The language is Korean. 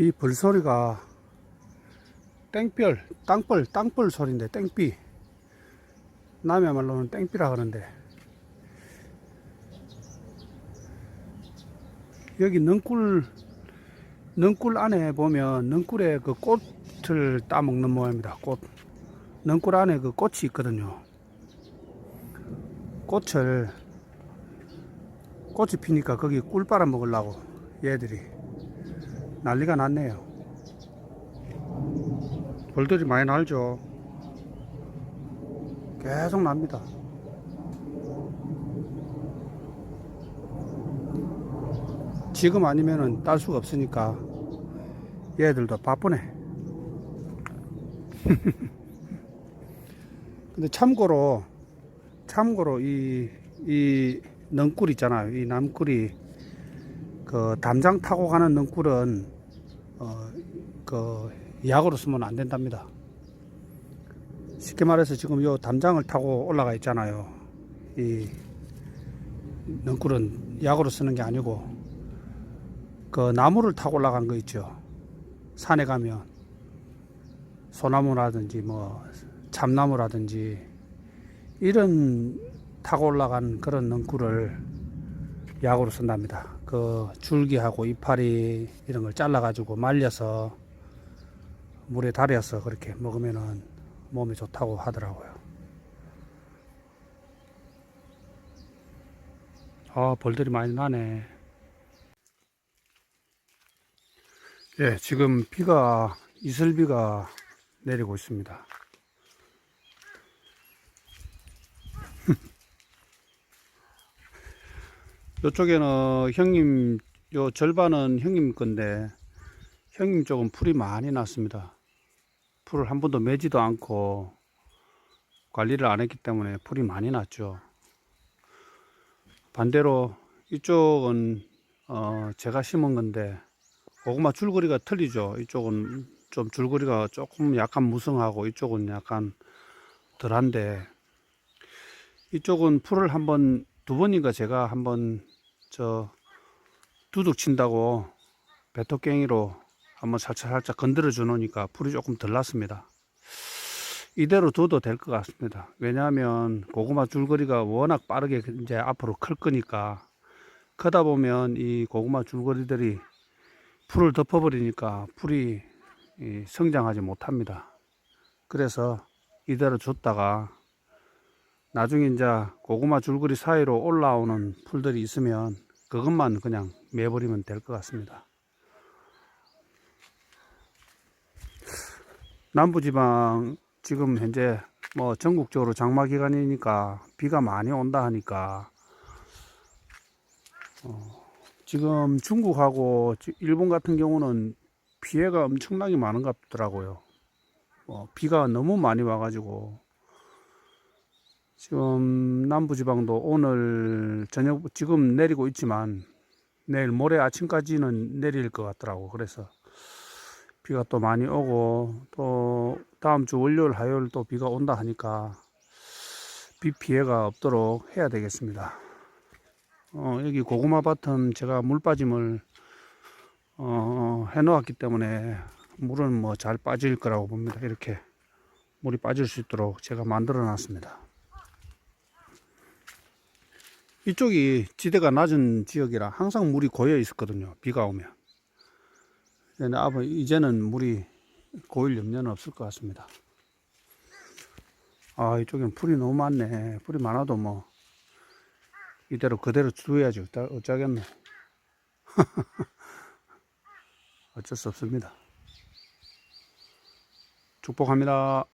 이 벌소리가 땡별, 땅벌, 땅벌 소리인데 땡비. 남의 말로는 땡비라 그러는데 여기 능굴 능굴 안에 보면 능굴에 그 꽃을 따먹는 모양입니다. 꽃. 능굴 안에 그 꽃이 있거든요. 꽃을 꽃이 피니까 거기 꿀 빨아 먹으려고 얘들이 난리가 났네요. 벌들이 많이 날죠. 계속 납니다. 지금 아니면은 딸 수가 없으니까 얘들도 바쁘네. 근데 참고로 참고로 이, 이 넝굴 있잖아요. 이 남굴이 그 담장 타고 가는 넝굴은 어, 그 약으로 쓰면 안 된답니다. 쉽게 말해서 지금 요 담장을 타고 올라가 있잖아요. 이 넝굴은 약으로 쓰는 게 아니고 그 나무를 타고 올라간 거 있죠. 산에 가면 소나무라든지 뭐 참나무라든지 이런 타고 올라간 그런 넝굴을 약으로 쓴답니다. 그 줄기하고 이파리 이런 걸 잘라가지고 말려서 물에 달여서 그렇게 먹으면은 몸에 좋다고 하더라고요. 아, 벌들이 많이 나네. 예, 지금 비가, 이슬비가 내리고 있습니다. 이쪽에는 형님, 요 절반은 형님 건데, 형님 쪽은 풀이 많이 났습니다. 풀을 한 번도 매지도 않고 관리를 안 했기 때문에 풀이 많이 났죠. 반대로 이쪽은 어 제가 심은 건데 고구마 줄거리가 틀리죠. 이쪽은 좀 줄거리가 조금 약간 무성하고 이쪽은 약간 덜한데 이쪽은 풀을 한번 두 번인가 제가 한번 저 두둑 친다고 배토깽이로 한번 살짝 살짝 건드려 주놓으니까 풀이 조금 덜 났습니다. 이대로 둬도 될 것 같습니다. 왜냐하면 고구마 줄거리가 워낙 빠르게 이제 앞으로 클 거니까 크다 보면 이 고구마 줄거리들이 풀을 덮어버리니까 풀이 이 성장하지 못합니다. 그래서 이대로 줬다가 나중에 이제 고구마 줄거리 사이로 올라오는 풀들이 있으면 그것만 그냥 매버리면 될 것 같습니다. 남부지방 지금 현재 뭐 전국적으로 장마 기간이니까 비가 많이 온다 하니까 어, 지금 중국하고 지- 일본 같은 경우는 피해가 엄청나게 많은 것 같더라고요. 어, 비가 너무 많이 와가지고 지금 남부지방도 오늘 저녁 지금 내리고 있지만 내일 모레 아침까지는 내릴 것 같더라고. 그래서 비가 또 많이 오고 또 다음 주 월요일 화요일 또 비가 온다 하니까 비 피해가 없도록 해야 되겠습니다. 어, 여기 고구마 밭은 제가 물 빠짐을 어, 해 놓았기 때문에 물은 뭐 잘 빠질 거라고 봅니다. 이렇게 물이 빠질 수 있도록 제가 만들어 놨습니다. 이쪽이 지대가 낮은 지역이라 항상 물이 고여 있었거든요. 비가 오면. 아버 이제는 물이 고일 염려는 없을 것 같습니다. 아 이쪽엔 풀이 너무 많네. 풀이 많아도 뭐 이대로 그대로 두어야지 어쩌- 어쩌겠노. 어쩔 수 없습니다. 축복합니다.